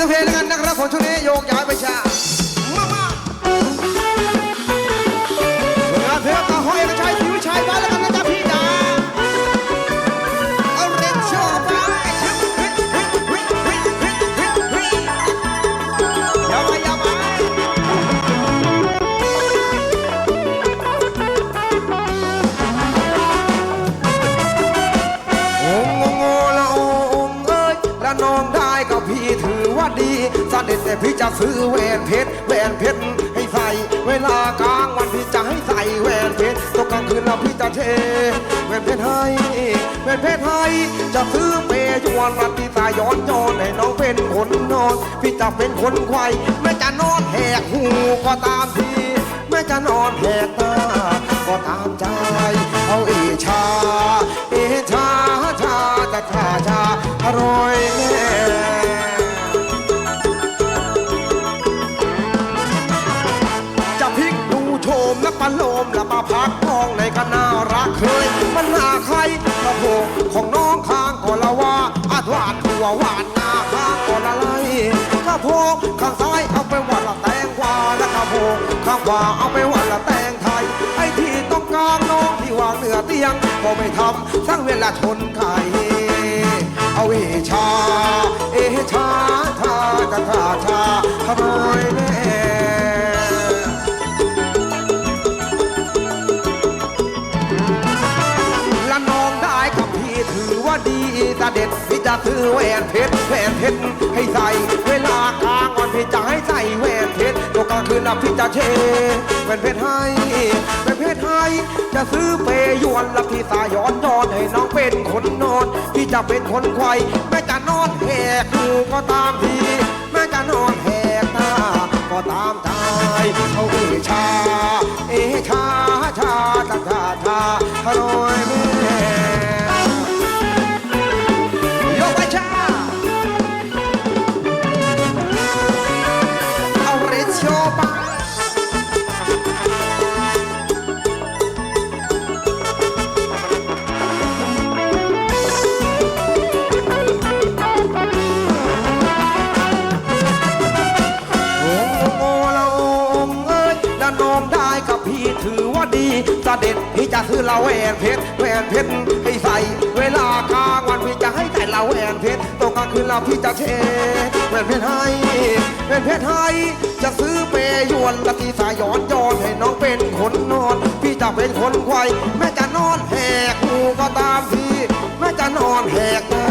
สักเพลงกันนะครับผมช่วงนี้โยกย้ายไปชา เด็จแต่พี่จะซื้อแหวนเพชรแหวนเพชรให้ใส่ เวลากลางวันพี่จะให้ใส่แหวนเพชรตกกลางคืนแล้วพี่จะเทแหวนเพชรให้แหวนเพชรให้จะซื้อเปย์ชวนรัตติตาย้อนย้อนให้น้องเป็นคนนอน พี่จะเป็นคนควายแม่จะนอนแหกหูก็ตามทีแม่จะนอนแหกตาก็ตามใจเอาเอชา มาพักมองในก็น่ารักเคยมันหาใครกระโปของน้องข้างก็ละว่าอาดวาดหัวหวานหน้าข้างก็ละไล่กระโปงข้างซ้ายเอาไปวันละแตงกวาและกระโปงข้างขวาเอาไปวันละแตงไทย ไอ้ที่ต้องกางน้องที่วางเหนือเตียงก็ไม่ทำสร้างเวลาชนไข่เอาเอชา เอชาชาชาชาชา ดีตาเด็ดพี่จะซื้อแหวนเพชรแหวนเพชรให้ใส่เวลากลางวันพี่จะให้ใส่แหวนเพชรตกกลางคืนนะพี่จะเชแหวนเพชรให้แหวนเพชรให้จะซื้อเปย์ยวนละพี่สายย้อนยอนให้น้องเป็นคนนอนพี่จะเป็นคนควายแม่จะนอนแหกหูก็ตามพี่แม่จะนอนแหกตาก็ตามใจเอาเอชา เอชาชาชาชาชาอร่อยแม่ ดีเด็จพี่จะซื้อละแหวนเพชรแหวนเพชรให้ใส่เวลากลางวันพี่จะให้ใส่ละแหวนเพชรตกกลางคืนเราพี่จะเชแหวนเพชรให้แหวนเพชรให้จะซื้อเปย์ยวนละทีสายย้อนย้อนให้น้องเป็นคนนอน พี่จะเป็นคนควแม่จะนอนแหกหูก็ตามพี่แม่จะนอนแหกตา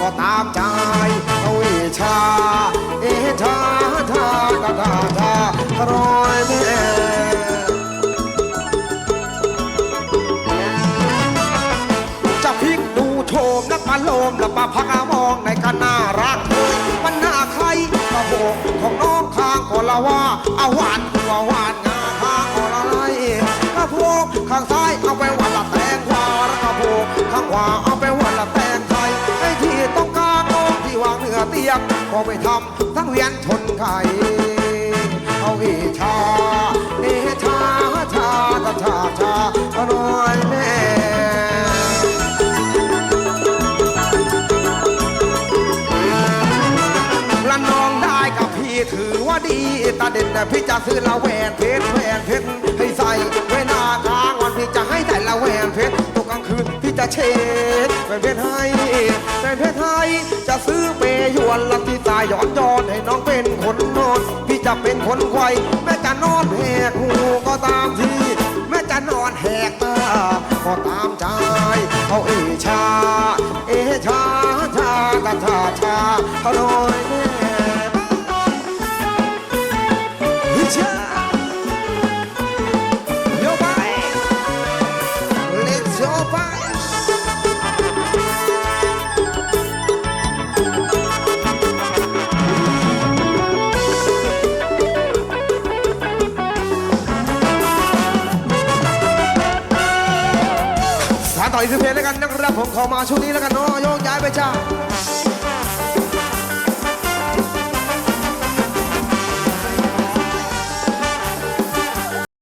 ก็ตามใจเอาเอชาเอชา มนักมาโลมและมาพักมองในกันน่ารัก มันหน่าใครกระโบกของน้องข้างก็ละว่าเอาหวานหัวหวานงาข้างก็ละไล่กระโบกข้างซ้ายเอาไปวันละแตงกวาแล้วกระโบกข้างขวาเอาไปวันละแตงไทยไอ้ที่ต้องการน้องที่วางเหนือเตียงก็ไปทำทั้งเวียนชนไข่เอาเอชาเอชาชาชาชาชาอร่อย ถือว่าดีตาเด่นแต่พี่จะซื้อละแหวนเพชรแหวนเพชรให้ใส่เวลากลางวันพี่จะให้ใส่ละแหวนเพชรตกกลางคืนพี่จะเช็ดแหวนเพชรให้แหวนเพชรให้จะซื้อเปย์ยวนละที่สายย้อนย้อนให้น้องเป็นคนนอนพี่จะเป็นคนควยแม่จะนอนแหกหูก็ตามทีแม่จะนอนแหกตาก็ตามใจเอาเอชา เอชาชาชาชาชาอร่อยแน่เฮ้ย ต่ออีกสิบเพลแล้วกันนะครับผมขอมาช่วงนี้แล้วกันเนาะโยกย้ายไปจ้า